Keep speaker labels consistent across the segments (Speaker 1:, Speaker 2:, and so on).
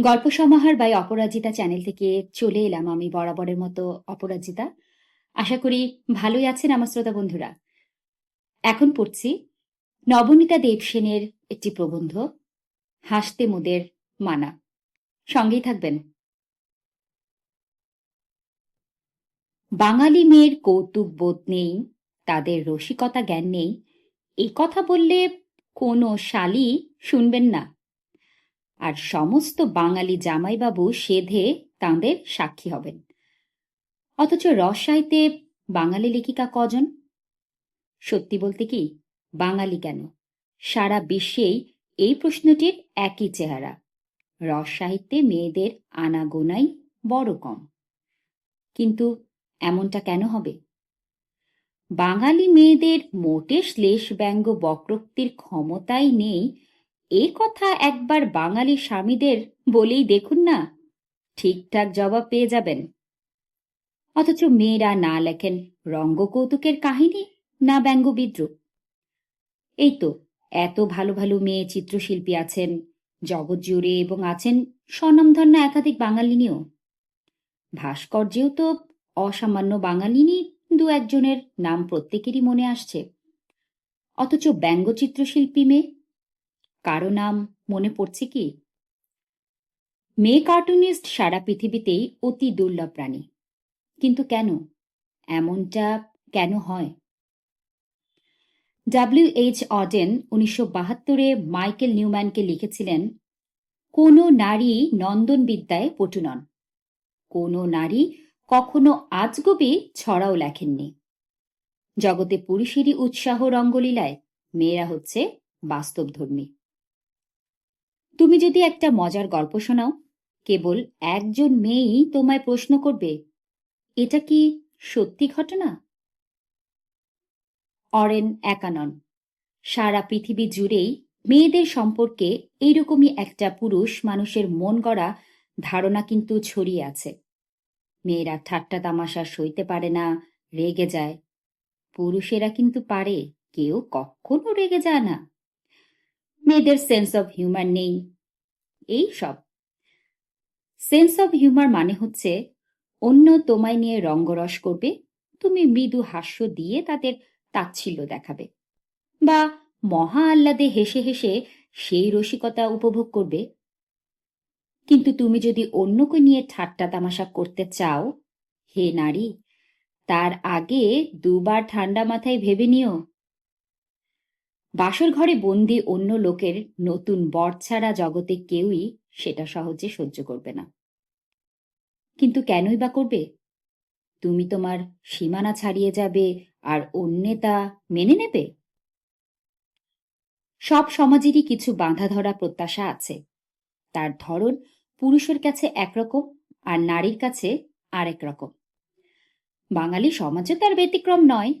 Speaker 1: গল্প সমাহার by Aparajita channel থেকে চলে এলাম আমি বরাবরের মতো অপরাজিতা। আশা করি ভালোই আছেন আমার শ্রোতা বন্ধুরা। এখন পড়ছি নবনীতা দেবসেনের একটি প্রবন্ধ, হাসতে মোদের মানা। সঙ্গেই থাকবেন। বাঙালি মেয়ের কৌতুক বোধ নেই, তাদের রসিকতা জ্ঞান নেই, এই কথা বললে কোনো শালি শুনবেন না। আর সমস্ত বাঙালি জামাইবাবু সেধে তাঁদের সাক্ষী হবেন। অথচ রসাইতে বাঙালি লেখিকা কজন? সত্যি বলতে কি, বাঙালি কেন? সারা বিশ্বেই এই প্রশ্নটির একই চেহারা। রস সাহিত্যে মেয়েদের আনাগোনাই বড় কম। কিন্তু এমনটা কেন হবে? বাঙালি মেয়েদের মোটে শ্লেষ ব্যঙ্গ বক্রোক্তির ক্ষমতাই নেই এ কথা একবার বাঙালি স্বামীদের বলেই দেখুন না, ঠিকঠাক জবাব পেয়ে যাবেন। অথচ মেয়েরা না লেখেন রঙ্গকৌতুকের কাহিনী না ব্যঙ্গ বিদ্রুপ। এই তো এত ভালো ভালো মেয়ে চিত্রশিল্পী আছেন, জগৎ জুড়ে এবং আছেন স্বনামধন্য একাধিক বাঙালিনীও ভাস্কর্যেও তো অসামান্য বাঙালিনী দু একজনের নাম প্রত্যেকেরই মনে আসছে। অথচ ব্যঙ্গচিত্রশিল্পী মেয়ে কারও নাম মনে পড়ছে কি? মেয়ে কার্টুনিস্ট সারা পৃথিবীতেই অতি দুর্লভ প্রাণী। কিন্তু কেন? এমনটা কেন হয়? ডাব্লিউ এইচ অডেন উনিশশো বাহাত্তরে মাইকেল নিউম্যানকে লিখেছিলেন, কোনো নারী নন্দন বিদ্যায় পটু নন। কোনো নারী কখনো আজগবি ছড়াও লেখেননি। জগতে পুরুষেরই উৎসাহ রঙ্গলীলায় মেয়েরা হচ্ছে বাস্তবধর্মী। তুমি যদি একটা মজার গল্প শোনাও, কেবল একজন মেয়েই তোমায় প্রশ্ন করবে, এটা কি সত্যি ঘটনা? অরেন একানন, সারা পৃথিবী জুড়েই মেয়েদের সম্পর্কে এইরকমই একটা পুরুষ মানুষের মন গড়া ধারণা কিন্তু ছড়িয়ে আছে। মেয়েরা ঠাট্টা তামাশা সইতে পারে না, রেগে যায়। পুরুষেরা কিন্তু পারে, কেউ কখনো রেগে যায় না। মেয়েদের সেন্স অফ হিউমার নেই। এই সব। সেন্স অফ হিউমার মানে হচ্ছে, অন্য তোমায় নিয়ে রঙ্গরস করবে, তুমি মৃদু হাস্য দিয়ে তাদের তাচ্ছিল্য দেখাবে। বা মহা আহ্লাদে হেসে হেসে সেই রসিকতা উপভোগ করবে। কিন্তু তুমি যদি অন্যকে নিয়ে ঠাট্টা তামাশা করতে চাও, হে নারী, তার আগে দুবার ঠান্ডা মাথায় ভেবে নিও। বাসর ঘরে বন্দি অন্য লোকের নতুন বর ছাড়া জগতে কেউই সেটা সহজে সহ্য করবে না। কিন্তু কেনই বা করবে? তুমি তোমার সীমানা ছাড়িয়ে যাবে আর অন্যে তা মেনে নেবে? সব সমাজেরই কিছু বাঁধা ধরা প্রত্যাশা আছে। তার ধরন পুরুষের কাছে একরকম আর নারীর কাছে আরেক রকম। বাঙালি সমাজে তার ব্যতিক্রম নয়।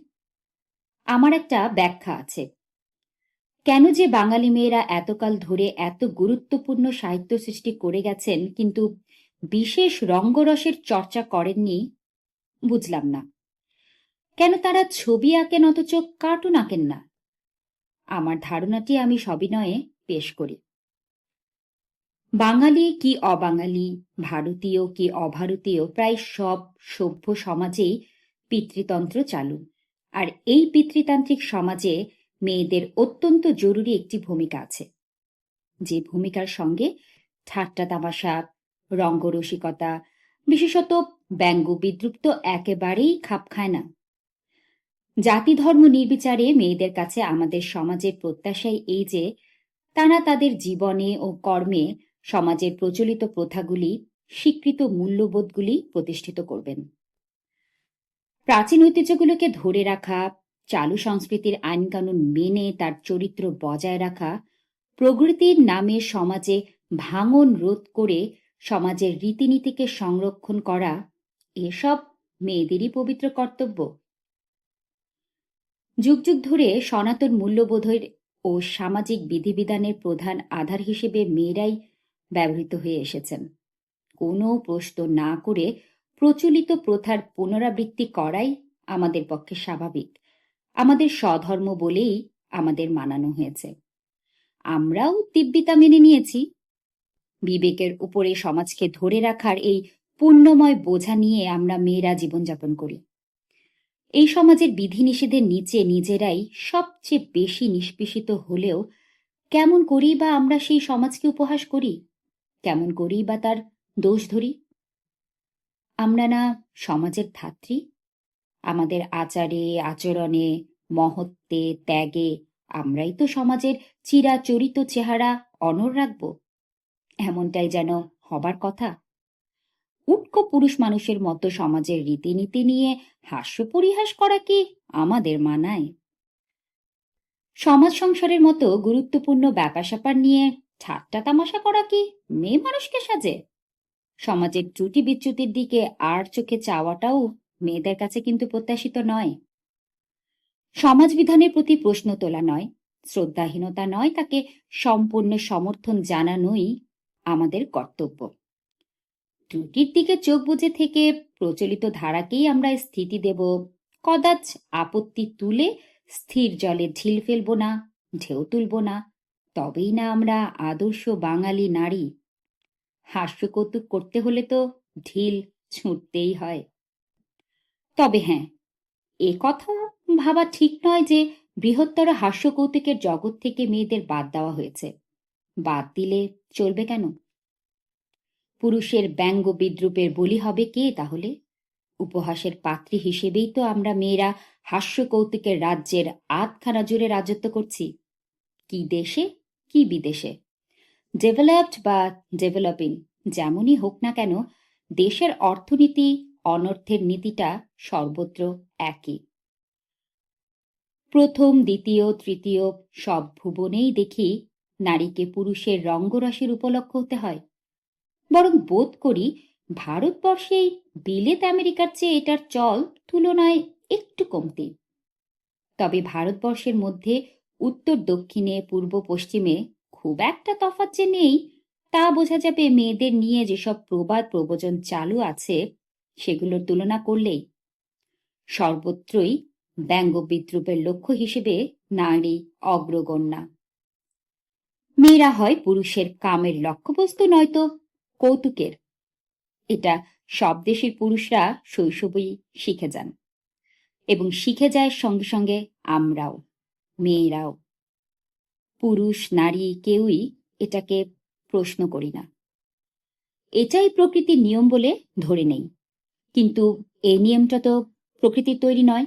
Speaker 1: আমার একটা ব্যাখ্যা আছে। কেন যে বাঙালি মেয়েরা এতকাল ধরে এত গুরুত্বপূর্ণ সাহিত্য সৃষ্টি করে গেছেন, কিন্তু বিশেষ রঙ্গরসের চর্চা করেননি, বুঝলাম না। কেন তারা ছবি আঁকেন অথচ কার্টুন আঁকেন না? আমার ধারণাটি আমি সবিনয়ে পেশ করি। বাঙালি কি অবাঙালি, ভারতীয় কি অভারতীয়, প্রায় সব সভ্য সমাজেই পিতৃতন্ত্র চালু। আর এই পিতৃতান্ত্রিক সমাজে মেয়েদের অত্যন্ত জরুরি একটি ভূমিকা আছে। যে ভূমিকার সঙ্গে ঠাট্টা তামাশা, রঙ্গরসিকতা, বিশেষত ব্যঙ্গ বিদ্রুপ তো একেবারেই খাপ খায় না। জাতি ধর্ম নির্বিচারে মেয়েদের কাছে আমাদের সমাজের প্রত্যাশাই এই যে, তারা তাদের জীবনে ও কর্মে সমাজের প্রচলিত প্রথাগুলি, স্বীকৃত মূল্যবোধগুলি প্রতিষ্ঠিত করবেন। প্রাচীন ঐতিহ্যগুলোকে ধরে রাখা চালু সংস্কৃতির আইনকানুন মেনে তার চরিত্র বজায় রাখা প্রগতির নামে সমাজে ভাঙন রোধ করে সমাজের রীতিনীতিকে সংরক্ষণ করা, এসব মেয়েদেরই পবিত্র কর্তব্য। যুগ যুগ ধরে সনাতন মূল্যবোধের ও সামাজিক বিধিবিধানের প্রধান আধার হিসেবে মেয়েরাই ব্যবহৃত হয়ে এসেছেন। কোনো প্রশ্ন না করে প্রচলিত প্রথার পুনরাবৃত্তি করাই আমাদের পক্ষে স্বাভাবিক। আমাদের স্বধর্ম বলেই আমাদের মানানো হয়েছে। আমরাও দিব্যিতা মেনে নিয়েছি। বিবেকের উপরে সমাজকে ধরে রাখার এই পুণ্যময় বোঝা নিয়ে আমরা মেয়েরা জীবনযাপন করি। এই সমাজের বিধিনিষেধের নিচে নিজেরাই সবচেয়ে বেশি নিষ্পেষিত হলেও কেমন করেই বা আমরা সেই সমাজকে উপহাস করি? কেমন করেই বা তার দোষ ধরি? আমরা না সমাজের ধাত্রী? আমাদের আচারে, আচরণে, মহত্বে, ত্যাগে আমরাই তো সমাজের চিরাচরিত চেহারা অনর রাখব। এমনটাই যেন হবার কথা। উটকো পুরুষ মানুষের মতো সমাজের রীতিনীতি নিয়ে হাস্য পরিহাস করা কি আমাদের মানায়? সমাজ সংসারের মতো গুরুত্বপূর্ণ ব্যাপার স্যাপার নিয়ে ঠাট্টা তামাশা করা কি মেয়ে মানুষকে সাজে? সমাজের ত্রুটি বিচ্যুতির দিকে আর চোখে চাওয়াটাও মেয়েদের কাছে কিন্তু প্রত্যাশিত নয়। সমাজ বিধানের প্রতি প্রশ্ন তোলা নয়, শ্রদ্ধাহীনতা নয়, তাকে সম্পূর্ণ সমর্থন জানানোই আমাদের কর্তব্য। ত্রুটির দিকে চোখ বুজে থেকে প্রচলিত ধারাকেই আমরা স্থিতি দেব, কদাচ আপত্তি তুলে স্থির জলে ঢিল ফেলব না, ঢেউ তুলব না, তবেই না আমরা আদর্শ বাঙালি নারী। হাস্য কৌতুক করতে হলে তো ঢিল ছুঁড়তেই হয়। তবে হ্যাঁ এ কথা ভাবা ঠিক নয় যে বৃহত্তর হাস্য কৌতুকের জগৎ থেকে মেয়েদের বাদ দেওয়া হয়েছে। বাদ দিলে চলবে কেন? পুরুষের ব্যঙ্গ বিদ্রুপের বলি হবে কে তাহলে? উপহাসের পাত্রী হিসেবেই তো আমরা মেয়েরা হাস্য কৌতুকের রাজ্যের আধখানা জুড়ে রাজত্ব করছি। কি দেশে, কি বিদেশে? ডেভেলপড বা ডেভেলপিং, যেমনই হোক না কেন, দেশের অর্থনীতি অনর্থের নীতিটা সর্বত্র একই। প্রথম, দ্বিতীয়, তৃতীয় সব ভুবনেই দেখি নারীকে পুরুষের রঙ্গরসের উপলক্ষ হতে হয়। বরং বোধ করি ভারতবর্ষেই বিলেত আমেরিকার চেয়ে এটার চল তুলনায় একটু কমতি। তবে ভারতবর্ষের মধ্যে উত্তর দক্ষিণে, পূর্ব পশ্চিমে খুব একটা তফাৎ যে নেই, তা বোঝা যাবে মেয়েদের নিয়ে যেসব প্রবাদ প্রবচন চালু আছে সেগুলোর তুলনা করলেই সর্বত্রই ব্যঙ্গ বিদ্রুপের লক্ষ্য হিসেবে নারী অগ্রগণ্যা। মেয়েরা হয় পুরুষের কামের লক্ষ্যবস্তু নয়তো কৌতুকের। এটা সব দেশের পুরুষরা শৈশবেই শিখে যান এবং শিখে যায় সঙ্গে সঙ্গে আমরাও, মেয়েরাও। পুরুষ, নারী কেউই এটাকে প্রশ্ন করি না। এটাই প্রকৃতির নিয়ম বলে ধরে নেই। কিন্তু এই নিয়মটা তো প্রকৃতির তৈরি নয়।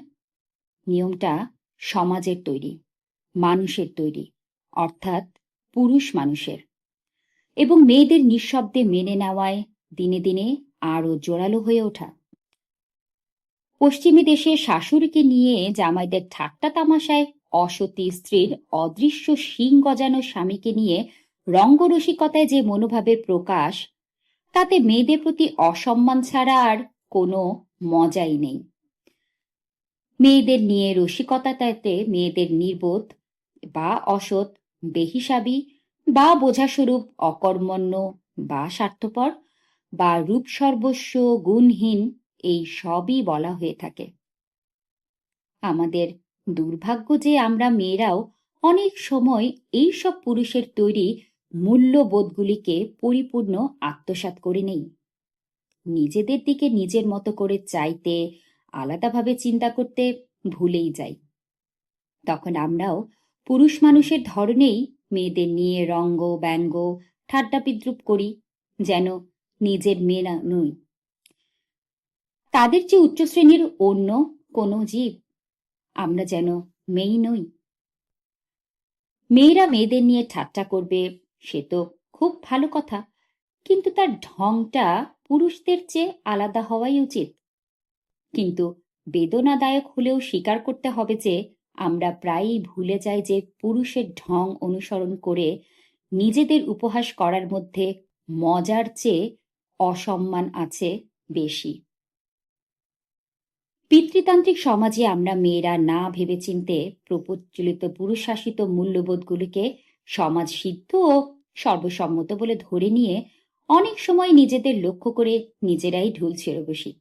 Speaker 1: নিয়মটা সমাজের তৈরি, মানুষের তৈরি, অর্থাৎ পুরুষ মানুষের। এবং মেয়েদের নিঃশব্দে মেনে নেওয়ায় দিনে দিনে আরও জোরালো হয়ে ওঠা। পশ্চিমী দেশে শাশুড়িকে নিয়ে জামাইদের ঠাট্টা তামাশায় অসতী স্ত্রীর অদৃশ্য শিং গজানো স্বামীকে নিয়ে রঙ্গরসিকতায় যে মনোভাবের প্রকাশ, তাতে মেয়েদের প্রতি অসম্মান ছাড়া আর কোনো মজাই নেই। মেয়েদের নিয়ে রসিকতাটাতে মেয়েদের নির্বোধ বা অসৎ, বেহিসাবি বা বোঝাস্বরূপ অকর্মণ্য বা স্বার্থপর বা রূপ সর্বস্ব গুণহীন এই সবই বলা হয়ে থাকে। আমাদের দুর্ভাগ্য যে আমরা মেয়েরাও অনেক সময় এই সব পুরুষের তৈরি মূল্যবোধগুলিকে পরিপূর্ণ আত্মসাৎ করে নেই। নিজেদের দিকে নিজের মতো করে চাইতে, আলাদাভাবে চিন্তা করতে ভুলেই যাই। তখন আমরাও পুরুষ মানুষের ধরনেই মেয়েদের নিয়ে রঙ্গ, ব্যঙ্গ, ঠাট্টা বিদ্রুপ করি, যেন নিজের মেয়ে না নই। তাদের যে উচ্চ শ্রেণির অন্য কোনো জীব আমরা যেন মেয়েই নই। মেয়েরা মেয়েদের নিয়ে ঠাট্টা করবে, সে তো খুব ভালো কথা। কিন্তু তার ঢংটা পুরুষদের চেয়ে আলাদা হওয়াই উচিত। কিন্তু বেদনাদায়ক হলেও স্বীকার করতে হবে যে, আমরা প্রায়ই ভুলে যাই যে পুরুষের ঢং অনুসরণ করে নিজেদের উপহাস করার মধ্যে মজার চেয়ে অসম্মান আছে বেশি। পিতৃতান্ত্রিক সমাজে আমরা মেয়েরা না ভেবেচিন্তে প্রচলিত পুরুষ শাসিত মূল্যবোধগুলিকে সমাজ সিদ্ধ ও সর্বসম্মত বলে ধরে নিয়ে অনেক সময় নিজেদের লক্ষ্য করে নিজেরাই ঢুল ছেড়ে বসি।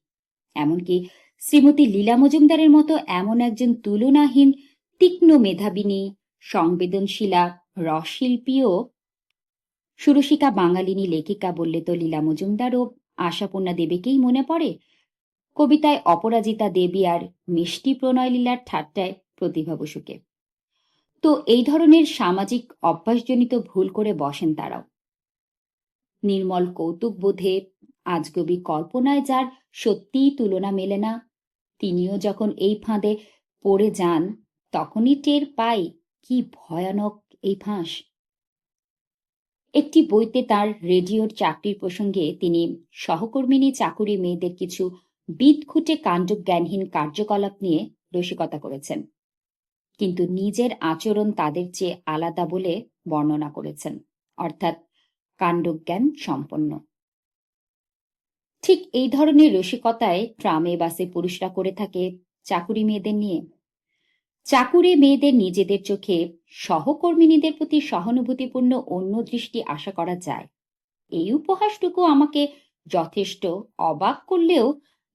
Speaker 1: এমনকি শ্রীমতী লীলা মজুমদারের মতো এমন একজন তুলনাহীন, তীক্ষ্ণ মেধাবিনী সংবেদনশীলা রসশিল্পীও সুরসিকা বাঙালিনী লেখিকা বললে তো লীলা মজুমদার ও আশাপূর্ণা দেবীকেই মনে পড়ে? কবিতায় অপরাজিতা দেবী আর মিষ্টি প্রণয় লীলার ঠাট্টায় প্রতিভা বসুকে। তো এই ধরনের সামাজিক অভ্যাসজনিত ভুল করে বসেন তারাও। নির্মল কৌতুক বোধে আজগবি কল্পনায় যার সত্যিই তুলনা মেলে না। তিনিও যখন এই ফাঁদে পড়ে যান, তখনই টের পাই কি ভয়ানক এই ফাঁস। একটি বইতে তার রেডিওর চাকরির প্রসঙ্গে তিনি সহকর্মিনী চাকুরি মেয়েদের কিছু বিদঘুটে কাণ্ডজ্ঞানহীন কার্যকলাপ নিয়ে রসিকতা করেছেন। কিন্তু নিজের আচরণ তাদের চেয়ে আলাদা বলে বর্ণনা করেছেন। অর্থাৎ কাণ্ডজ্ঞান সম্পন্ন। ঠিক এই ধরনের রসিকতায় ট্রামে বাসে পুরুষরা করে থাকে চাকুরি মেয়েদের নিয়ে। চাকুরে মেয়েদের নিজেদের চোখে সহকর্মিনীদের প্রতি সহানুভূতিপূর্ণ অন্য দৃষ্টি আশা করা যায়। এই উপহাসটুকু আমাকে যথেষ্ট অবাক করলেও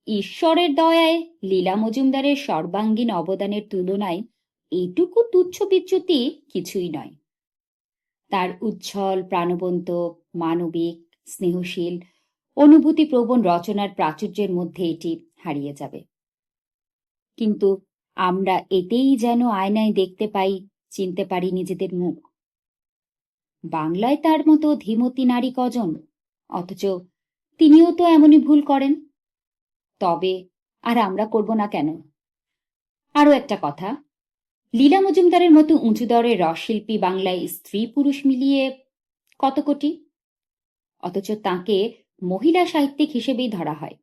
Speaker 1: ঈশ্বরের দয়ায় লীলা মজুমদারের সর্বাঙ্গীন অবদানের তুলনায় এইটুকু তুচ্ছ বিচ্যুতি কিছুই নয়। তার উজ্জ্বল, প্রাণবন্ত, মানবিক, স্নেহশীল, অনুভূতিপ্রবণ রচনার প্রাচুর্যের মধ্যে এটি হারিয়ে যাবে। কিন্তু আমরা এতেই যেন আয়নায় দেখতে পাই, চিনতে পারি নিজেদের মুখ। বাংলায় তার মতো ধীমতী নারী কজন? অথচ তিনিও তো এমনই ভুল করেন। তবে আর আমরা করব না কেন? আরও একটা কথা লীলা মজুমদারের মতো উঁচু দরের রসশিল্পী বাংলায় স্ত্রী পুরুষ মিলিয়ে কত কোটি? অথচ তাকে মহিলা সাহিত্যিক হিসেবেই ধরা হয়,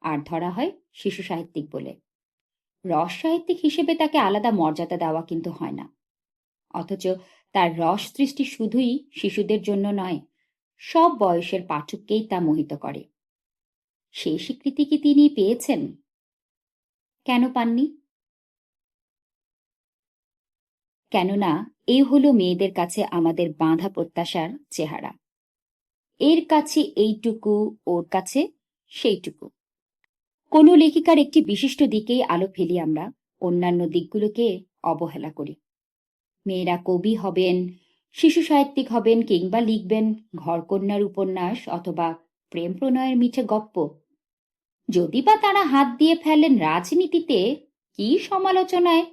Speaker 1: আর ধরা হয় শিশু সাহিত্যিক বলে। রস সাহিত্যিক হিসেবে তাকে আলাদা মর্যাদা দেওয়া কিন্তু হয় না। অথচ তার রস সৃষ্টি শুধুই শিশুদের জন্য নয়, সব বয়সের পাঠককেই তা মোহিত করে। সেই স্বীকৃতি কি তিনি পেয়েছেন? কেন পাননি? কেননা এ হলো মেয়েদের কাছে আমাদের বাঁধা প্রত্যাশার চেহারা। এর কাছে এইটুকু, ওর কাছে সেইটুকু। কোনো লেখিকার একটি বিশিষ্ট দিকেই আলো ফেলি আমরা, অন্যান্য দিকগুলোকে অবহেলা করি। মেয়েরা কবি হবেন, শিশু সাহিত্যিক হবেন, কিংবা লিখবেন ঘরকন্যার উপন্যাস অথবা প্রেম প্রণয়ের মিঠে গপ্প। যদি বা তারা হাত দিয়ে ফেলেন রাজনীতিতে, কি সমালোচনায়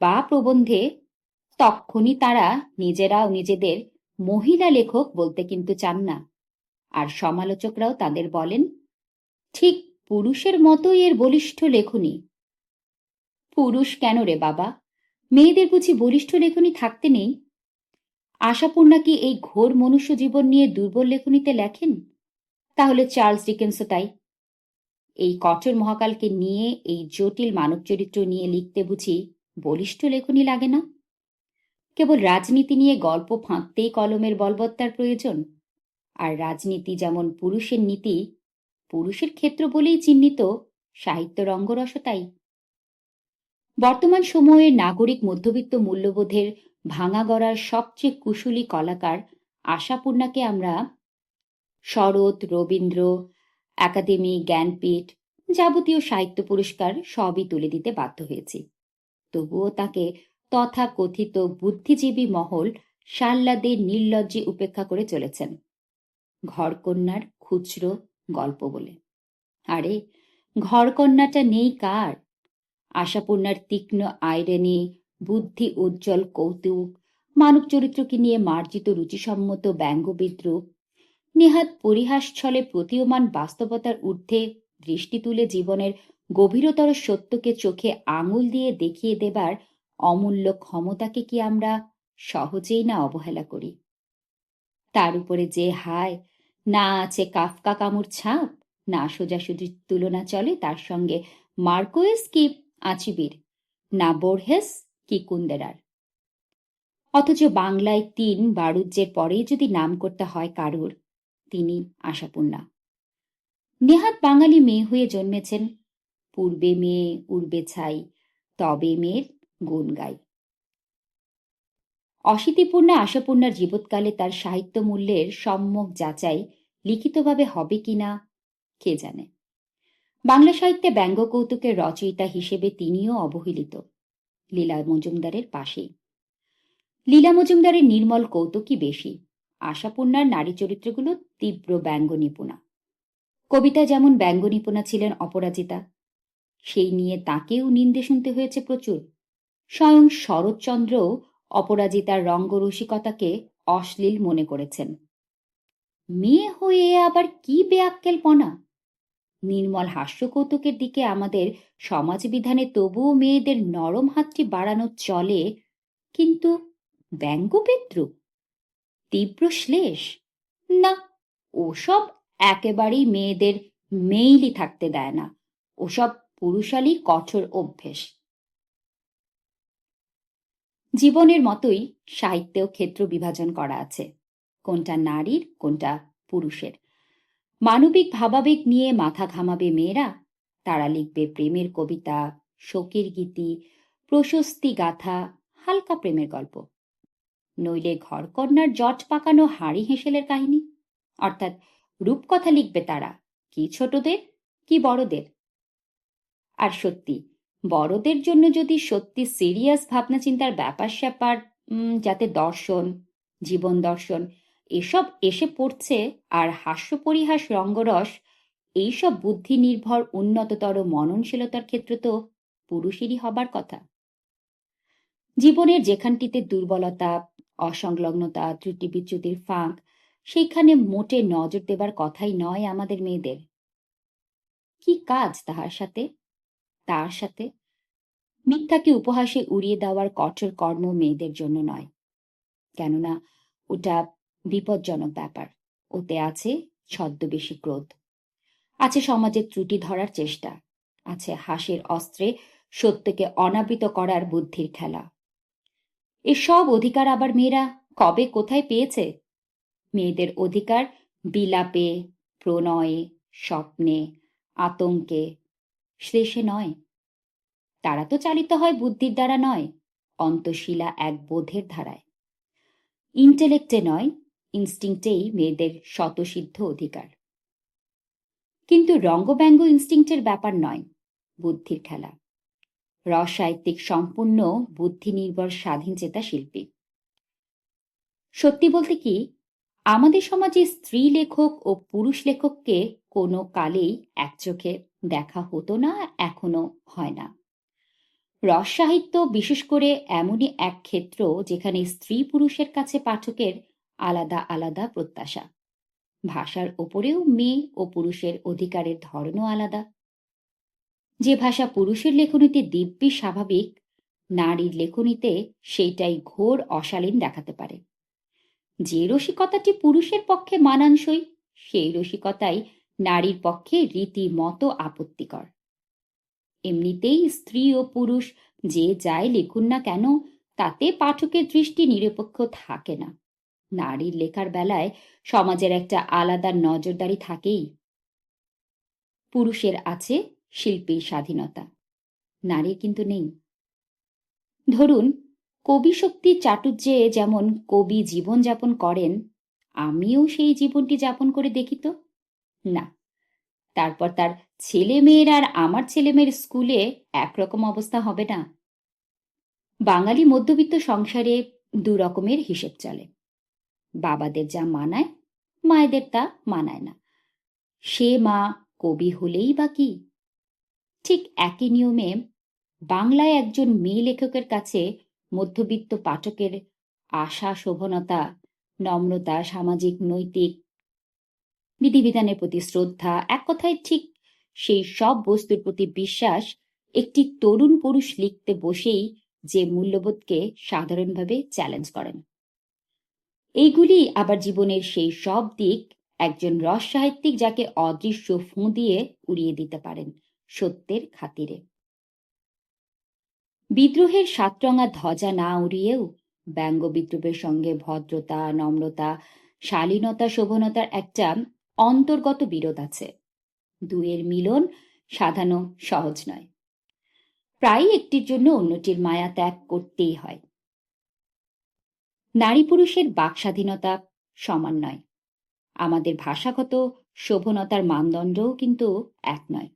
Speaker 1: বা প্রবন্ধে তখনই তারা নিজেরাও নিজেদের মহিলা লেখক বলতে কিন্তু চান না। আর সমালোচকরাও তাদের বলেন, ঠিক পুরুষের মতোই এর বলিষ্ঠ লেখনী। পুরুষ কেন রে বাবা? মেয়েদের বুঝি বলিষ্ঠ লেখনী থাকতে নেই? আশাপূর্ণা কি এই ঘোর মনুষ্য জীবন নিয়ে দুর্বল লেখনীতে লেখেন? তাহলে চার্লস ডিকেন্সও তাই। এই কঠোর মহাকালকে নিয়ে এই জটিল মানব চরিত্র নিয়ে লিখতে বুঝি বলিষ্ঠ লেখনী লাগে না? কেবল রাজনীতি নিয়ে গল্প ফাঁকতেই কলমের বলবত্তার প্রয়োজন। আর রাজনীতি যেমন পুরুষের নীতি, পুরুষের ক্ষেত্র বলেই চিহ্নিত সাহিত্য রঙ্গরসতাই। বর্তমান সময়ের নাগরিক মধ্যবিত্ত মূল্যবোধের ভাঙা গড়ার সবচেয়ে কুশলী কলাকার আশাপূর্ণাকে আমরা শরৎ, রবীন্দ্র, একাডেমি, জ্ঞানপীঠ যাবতীয় সাহিত্য পুরস্কার সবই তুলে দিতে বাধ্য হয়েছি। তবুও তাকে তথা কথিত বুদ্ধিজীবী মহল সাল্লাদের নির্লজ্জে উপেক্ষা করে চলেছেন। ঘরকন্যার খুচরো গল্প বলে। আরে, ঘরকন্যাটা নেই কার? আশাপূর্ণার তীক্ষ্ণ আইরেনি বুদ্ধি উজ্জ্বল কৌতুক, মানব চরিত্রকে নিয়ে মার্জিত রুচিসম্মত ব্যঙ্গ বিদ্রুপ, নেহাত পরিহাস ছলে প্রতীয়মান বাস্তবতার ঊর্ধ্বে দৃষ্টি তুলে জীবনের গভীরতর সত্যকে চোখে আঙুল দিয়ে দেখিয়ে দেবার অমূল্য ক্ষমতাকে কি আমরা সহজেই না অবহেলা করি? তার উপরে যে হায়, না আছে কাফকা কামুর ছাপ, না সোজাসুজির তুলনা চলে, তার সঙ্গে মার্কোয়েস কি আচিবির, না বোরহেস কি কুন্দেরার? অথচ বাংলায় তিন বারুজ্যের পরেই যদি নাম করতে হয় কারুর, তিনি আশাপূর্ণা। নেহাত বাঙালি মেয়ে হয়ে জন্মেছেন, পূর্বে মেয়ে উড়বে ছাই, তবে মেয়ের গুণ গাই। অশীতিপূর্ণা আশাপূর্ণার জীবৎকালে তার সাহিত্য মূল্যের সম্যক যাচাই লিখিতভাবে হবে কিনা কে জানে? বাংলা সাহিত্যে ব্যঙ্গ কৌতুকের রচয়িতা হিসেবে তিনিও অবহেলিত, লীলা মজুমদারের পাশেই। লীলা মজুমদারের নির্মল কৌতুকই বেশি, আশাপূর্ণার নারী চরিত্রগুলো তীব্র ব্যঙ্গ নিপুণা কবিতা যেমন ব্যঙ্গ নিপুণা ছিলেন অপরাজিতা, সেই নিয়ে তাকেও নিন্দে শুনতে হয়েছে প্রচুর। স্বয়ং শরৎচন্দ্রও অপরাজিতার রঙ্গরসিকতাকে অশ্লীল মনে করেছেন। মেয়ে হয়ে আবার কি বেআক্কেলপনা? নির্মল হাস্যকৌতুকের দিকে আমাদের সমাজবিধানে তবুও মেয়েদের নরম হাতটি বাড়ানো চলে, কিন্তু ব্যঙ্গবিদ্রুপ তীব্র শ্লেষ? না, ওসব একেবারেই মেয়েদের মেইলি থাকতে দেয় না। ওসব পুরুষালী কঠোর অভ্যেস। জীবনের মতোই সাহিত্যেও ক্ষেত্র বিভাজন করা আছে। কোনটা নারীর, কোনটা পুরুষের। মানবিক ভাবাবেগ নিয়ে মাথা ঘামাবে মেয়েরা, তারা লিখবে প্রেমের কবিতা, শোকের গীতি, প্রশস্তি গাথা, হালকা প্রেমের গল্প। নইলে ঘরকন্যার জট পাকানো হাড়ি হেঁসেলের কাহিনী। অর্থাৎ রূপকথা লিখবে তারা, কি ছোটদের, কি বড়দের। আর সত্যি বড়দের জন্য যদি সত্যি সিরিয়াস ভাবনা চিন্তার ব্যাপার স্যাপার যাতে দর্শন, জীবন দর্শন, এসব এসে পড়ছে আর হাস্য পরিহাস, রঙ্গরস, এইসব বুদ্ধি নির্ভর উন্নততর, মননশীলতার ক্ষেত্রে তো পুরুষেরই হবার কথা। জীবনের যেখানটিতে দুর্বলতা, অসংলগ্নতা ত্রুটি বিচ্যুতির ফাঁক, সেইখানে মোটে নজর দেবার কথাই নয় আমাদের মেয়েদের। কি কাজ তাহার সাথে? তার সাথে। মিথ্যাকে উপহাসে উড়িয়ে দেওয়ার কঠোর কর্ম মেয়েদের জন্য নয়। কেননা, ওটা বিপজ্জনক ব্যাপার। ওতে আছে ছদ্মবেশী ক্রোধ। আছে সমাজের ত্রুটি ধরার চেষ্টা। আছে হাসের অস্ত্রে সত্যকে অনাবৃত করার বুদ্ধির খেলা। এসব অধিকার আবার মেয়েরা কবে কোথায় পেয়েছে? মেয়েদের অধিকার বিলাপে, প্রণয়ে, স্বপ্নে, আতঙ্কে শ্লেষে নয়। তারা তো চালিত হয় বুদ্ধির দ্বারা নয়, অন্তশীলা এক বোধের ধারায়। ইন্টেলেক্টে নয়, ইনস্টিংক্টেই মেয়েদের শতসিদ্ধ অধিকার। কিন্তু রঙ্গব্যঙ্গ ইনস্টিংক্টের ব্যাপার নয়, বুদ্ধির খেলা। রসাহিত্যিক সম্পূর্ণ বুদ্ধি নির্ভর স্বাধীন চেতা শিল্পী। সত্যি বলতে কি, আমাদের সমাজে স্ত্রী লেখক ও পুরুষ লেখককে কোনো কালেই এক চোখে দেখা হতো না, এখনও হয় না। রস সাহিত্য, বিশেষ করে এমনই এক ক্ষেত্র যেখানে স্ত্রী পুরুষের কাছে পাঠকের আলাদা আলাদা প্রত্যাশা। ভাষার ওপরেও মেয়ে ও পুরুষের অধিকারের ধরনও আলাদা। যে ভাষা পুরুষের লেখনীতে দিব্যি স্বাভাবিক, নারীর লেখনীতে সেইটাই ঘোর অশালীন দেখাতে পারে। যে রসিকতাটি পুরুষের পক্ষে মানানসই, সেই রসিকতাই নারীর পক্ষে রীতিমতো আপত্তিকর। এমনিতেই স্ত্রী ও পুরুষ, যে যাই লিখুন না কেন, তাতে পাঠকের দৃষ্টি নিরপেক্ষ থাকে না। নারীর লেখার বেলায় সমাজের একটা আলাদা নজরদারি থাকেই। পুরুষের আছে শিল্পীর স্বাধীনতা, নারীর কিন্তু নেই। ধরুন, কবি শক্তি চাটুর্যে যেমন কবি জীবন যাপন করেন, আমিও সেই জীবনটি যাপন করে দেখি তো? না। তারপর তার ছেলে মেয়ের আর আমার ছেলে মেয়ের স্কুলে একরকম অবস্থা হবে না। বাঙালি মধ্যবিত্ত সংসারে দু রকমের হিসেব চলে। বাবাদের যা মানায়, মায়েদের তা মানায় না। সে মা কবি হলেই বা কি? ঠিক একই নিয়মে বাংলায় একজন মেয়ে লেখকের কাছে মধ্যবিত্ত পাঠকের আশা শোভনতা নম্রতা, সামাজিক, নৈতিক বিধিবিধানের প্রতি শ্রদ্ধা, এক কথায় ঠিক সেই সব বস্তুর প্রতি বিশ্বাস একটি তরুণ পুরুষ লিখতে বসেই যে মূল্যবোধকে সাধারণভাবে চ্যালেঞ্জ করেন। এইগুলি আবার জীবনের সেই সব দিক একজন রস সাহিত্যিক যাকে অদৃশ্য ফুঁ দিয়ে উড়িয়ে দিতে পারেন সত্যের খাতিরে। বিদ্রোহের সাতরঙা ধ্বজা না উড়িয়েও ব্যঙ্গ বিদ্রোহের সঙ্গে ভদ্রতা, নম্রতা, শালীনতা, শোভনতার একটা অন্তর্গত বিরোধ আছে। দুয়ের মিলন সাধানো সহজ নয়। প্রায় একটির জন্য অন্যটির মায়া ত্যাগ করতেই হয়। নারী পুরুষের বাক স্বাধীনতা সমান নয়। আমাদের ভাষাগত শোভনতার মানদণ্ডও কিন্তু এক নয়।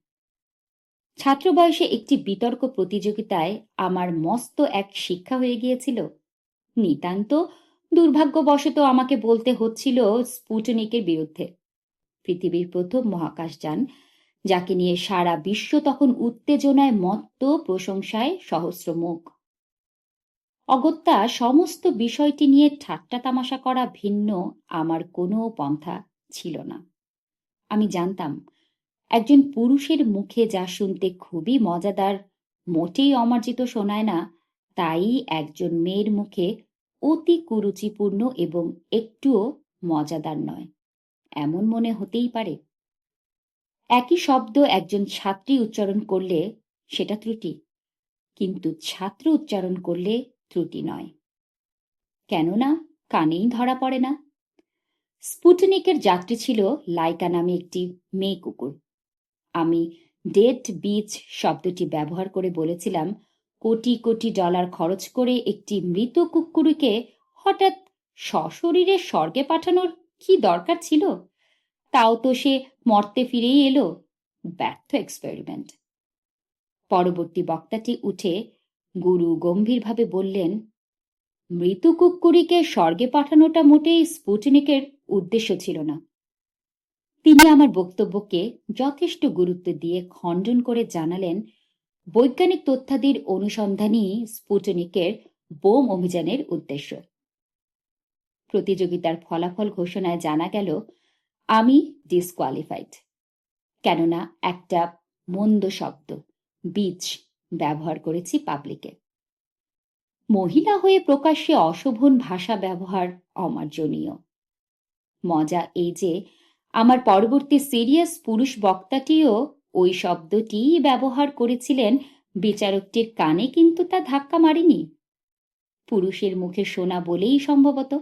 Speaker 1: ছাত্র বয়সে একটি বিতর্ক প্রতিযোগিতায় আমার মস্ত এক শিক্ষা হয়ে গিয়েছিল। নিতান্ত দুর্ভাগ্যবশত আমাকে বলতে হচ্ছিল স্পুটনিকের বিরুদ্ধে। পৃথিবীর প্রথম মহাকাশযান যাকে নিয়ে সারা বিশ্ব তখন উত্তেজনায় মত্ত, প্রশংসায় সহস্র মুখ। অগত্যা সমস্ত বিষয়টি নিয়ে ঠাট্টা তামাশা করা ভিন্ন আমার কোনো পন্থা ছিল না। আমি জানতাম, একজন পুরুষের মুখে যা শুনতে খুবই মজাদার, মোটেই অমার্জিত শোনায় না, তাই একজন মেয়ের মুখে অতি কুরুচিপূর্ণ এবং একটুও মজাদার নয়। এমন মনে হতেই পারে। একই শব্দ একজন ছাত্রী উচ্চারণ করলে সেটা ত্রুটি, কিন্তু ছাত্র উচ্চারণ করলে ত্রুটি নয়। কেননা কানেই ধরা পড়ে না। স্পুটনিকের যাত্রী ছিল লাইকা নামে একটি মেয়ে কুকুর। আমি ডেট বিচ শব্দটি ব্যবহার করে বলেছিলাম, কোটি কোটি ডলার খরচ করে একটি মৃত কুকুরকে হঠাৎ সশরীরে স্বর্গে পাঠানোর কি দরকার ছিল? তাও তো সে মর্তে ফিরেই এলো। ব্যর্থ এক্সপেরিমেন্ট পরবর্তী বক্তাটি উঠে গুরু গম্ভীরভাবে বললেন, মৃত কুকুরিকে স্বর্গে পাঠানোটা মোটেই স্পুটনিকের উদ্দেশ্য ছিল না। তিনি আমার বক্তব্যকে যথেষ্ট গুরুত্ব দিয়ে খণ্ডন করে জানালেন, বৈজ্ঞানিক তথ্যাদির অনুসন্ধানই স্পুটনিকের বোম অভিযানের উদ্দেশ্য। প্রতিযোগিতার ফলাফল ঘোষণায় জানা গেল, আমি ডিসকোয়ালিফাইড কেননা একটা মন্দ শব্দ, বীজ, ব্যবহার করেছি পাবলিকে মহিলা হয়ে প্রকাশ্যে অশোভন ভাষা ব্যবহার অমার্জনীয়। মজা এই যে, আমার পরবর্তী সিরিয়াস পুরুষ বক্তাটিও ওই শব্দটিই ব্যবহার করেছিলেন, বিচারকটির কানে কিন্তু তা ধাক্কা মারেনি। পুরুষের মুখে শোনা বলেই সম্ভবত।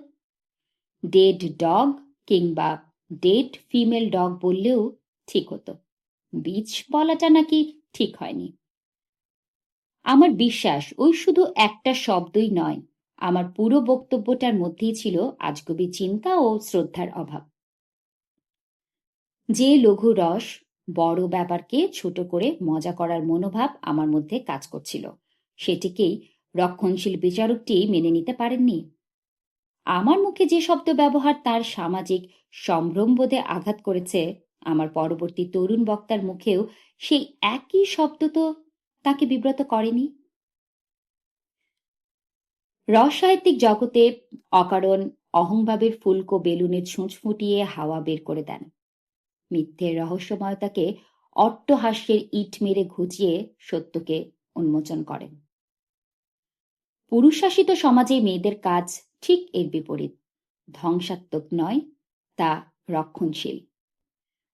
Speaker 1: ডেড ডগ কিংবা ডেড ফিমেল ডগ বললেও ঠিক হতো। বীজ বলাটা নাকি ঠিক হয়নি। আমার বিশ্বাস, ওই শুধু একটা শব্দই নয়, আমার পুরো বক্তব্যটার মধ্যেই ছিল আজগবি চিন্তা ও শ্রদ্ধার অভাব। যে লঘু রস, বড় ব্যাপারকে ছোট করে মজা করার মনোভাব আমার মধ্যে কাজ করছিল। সেটিকেই রক্ষণশীল বিচারকটি মেনে নিতে পারেননি। আমার মুখে যে শব্দ ব্যবহার তার সামাজিক সম্ভ্রমবোধে আঘাত করেছে, আমার পরবর্তী তরুণ বক্তার মুখেও সেই একই শব্দ তো তাকে বিব্রত করেনি। রসায়ত্তিক জগতে অকারণ অহংভাবের ফুলকো বেলুনের ছুঁচ ফুটিয়ে হাওয়া বের করে দেন। মিথ্যের রহস্যময়তাকে অট্টহাস্যের ইট মেরে ঘুচিয়ে সত্যকে উন্মোচন করেন। পুরুষশাসিত সমাজে মেয়েদের কাজ ঠিক এর বিপরীত। ধ্বংসাত্মক নয়, তা রক্ষণশীল।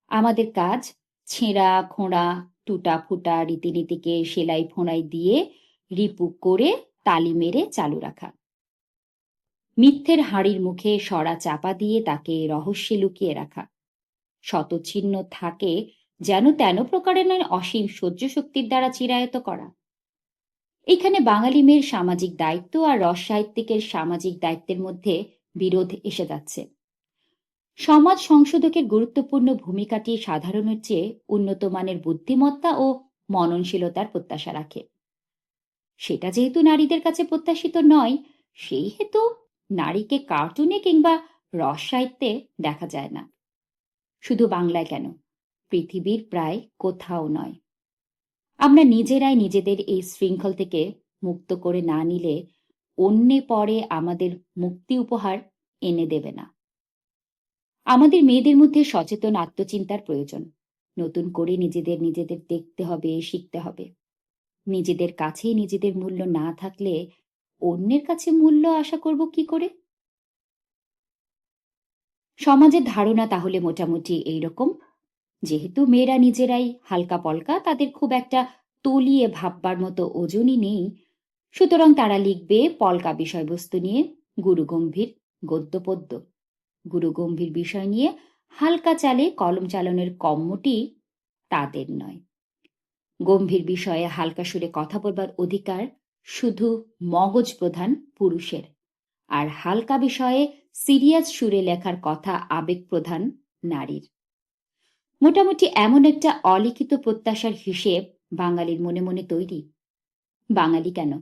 Speaker 1: আমাদের কাজ ছেঁড়া, খোঁড়া টুটা ফুটা রীতিনীতিকে সেলাই ফোঁড়াই দিয়ে রিপু করে তালি মেরে চালু রাখা। মিথ্যের হাড়ির মুখে সরা চাপা দিয়ে তাকে রহস্যে লুকিয়ে রাখা। শতচ্ছিন্ন থাকে যেন তেন প্রকারের নয়, অসীম সহ্য শক্তির দ্বারা চিরায়ত করা। এখানে বাঙালি মেয়ের সামাজিক দায়িত্ব আর রস সাহিত্যিকের সামাজিক দায়িত্বের মধ্যে বিরোধ এসে যাচ্ছে। সমাজ সংশোধকের গুরুত্বপূর্ণ ভূমিকাটি সাধারণের চেয়ে উন্নত মানের বুদ্ধিমত্তা ও মননশীলতার প্রত্যাশা রাখে। সেটা যেহেতু নারীদের কাছে প্রত্যাশিত নয়, সেই হেতু নারীকে কার্টুনে কিংবা রস সাহিত্যে দেখা যায় না। শুধু বাংলায় কেন, পৃথিবীর প্রায় কোথাও নয়। আমরা নিজেরাই নিজেদের এই শৃঙ্খল থেকে মুক্ত করে না নিলে অন্যে পরে আমাদের মুক্তি উপহার এনে দেবে না। আমাদের মেয়েদের মধ্যে সচেতন আত্মচিন্তার প্রয়োজন। নতুন করে নিজেদের নিজেদের দেখতে হবে, শিখতে হবে। নিজেদের কাছেই নিজেদের মূল্য না থাকলে অন্যের কাছে মূল্য আশা করব কি করে? সমাজের ধারণা তাহলে মোটামুটি এই রকম যেহেতু মেয়েরা নিজেরাই হালকা পলকা, তাদের খুব একটা তলিয়ে ভাববার মতো ওজনই নেই। সুতরাং তারা লিখবে পলকা বিষয়বস্তু নিয়ে গুরুগম্ভীর গদ্যপদ্য গুরুগম্ভীর বিষয় নিয়ে হালকা চালে কলম চালনের কম্মটি তাদের নয়। গম্ভীর বিষয়ে হালকা সুরে কথা বলবার অধিকার শুধু মগজ প্রধান পুরুষের, আর হালকা বিষয়ে সিরিয়াস সুরে লেখার কথা আবেগ প্রধান নারীর। মোটামুটি এমন একটা অলিখিত প্রত্যাশার হিসেব বাঙালির মনে মনে তৈরি। বাঙালি কেন?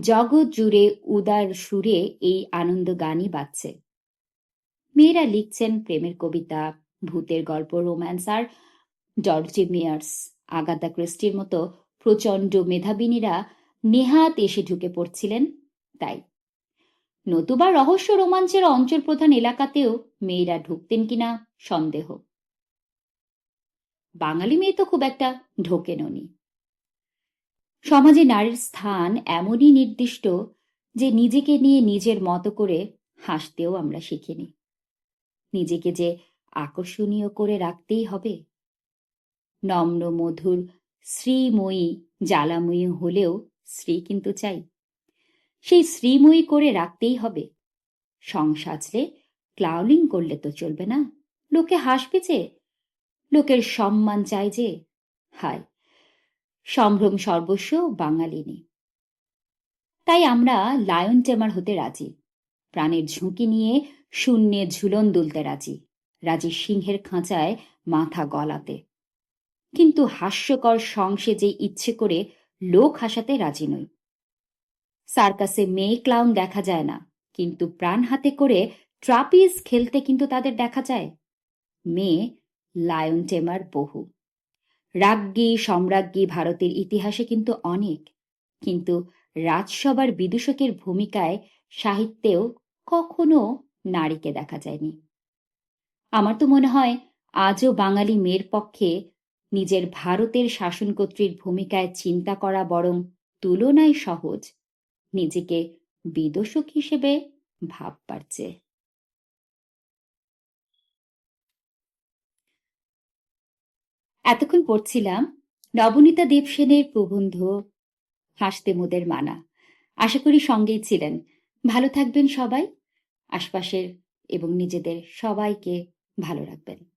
Speaker 1: জগৎ জুড়ে উদার সুরে এই আনন্দ গানই বাজছে। মেয়েরা লিখছেন প্রেমের কবিতা, ভূতের গল্প, রোম্যান্স আর জর্জি মেয়ার্স। আগাদা ক্রিস্টির মতো প্রচণ্ড মেধাবিনীরা নেহাত এসে ঢুকে পড়ছিলেন তাই। নতুবা রহস্য রোমাঞ্চের অঞ্চল প্রধান এলাকাতেও মেয়েরা ঢুকতেন কিনা সন্দেহ। বাঙালি মেয়ে তো খুব একটা ঢোকেননি সমাজে নারীর স্থান এমনই নির্দিষ্ট যে নিজেকে নিয়ে নিজের মতো করে হাসতেও আমরা শিখিনি নিজেকে যে আকর্ষণীয় করে রাখতেই হবে। নম্র, মধুর, শ্রীময়ী, জ্বালাময়ী হলেও শ্রী কিন্তু চাই। সেই শ্রীময়ী করে রাখতেই হবে। সংসাজলে ক্লাউলিং করলে তো চলবে না। লোকে হাসবে যে লোকের সম্মান চাই যে, হায়, সম্ভ্রম সর্বস্ব বাঙালিনী। তাই আমরা লায়ন টেমার হতে রাজি, প্রাণের ঝুঁকি নিয়ে শূন্যে ঝুলন দুলতে রাজি রাজি সিংহের খাঁচায় মাথা গলাতে। কিন্তু হাস্যকর সংসে যে ইচ্ছে করে লোক হাসাতে রাজি নই। সার্কাসে মেয়ে ক্লাউন দেখা যায় না, কিন্তু প্রাণ হাতে করে ট্রাপিজ খেলতে কিন্তু তাদের দেখা যায়। মেয়ে লায়ন টেমার বহু। রাজ্ঞী, সম্রাজ্ঞী ভারতের ইতিহাসে কিন্তু অনেক, কিন্তু রাজসভার বিদূষকের ভূমিকায় সাহিত্যেও কখনো নারীকে দেখা যায়নি। আমার তো মনে হয় আজও বাঙালি মেয়ের পক্ষে নিজের ভারতের শাসনকর্ত্রীর ভূমিকায় চিন্তা করা বরং তুলনায় সহজ, নিজেকে বিদোষক হিসেবে ভাব পারছে এতক্ষণ পড়ছিলাম নবনীতা দেবসেনের প্রবন্ধ হাসতে মোদের মানা। আশা করি সঙ্গেই ছিলেন। ভালো থাকবেন সবাই, আশপাশের এবং নিজেদের সবাইকে ভালো রাখবেন।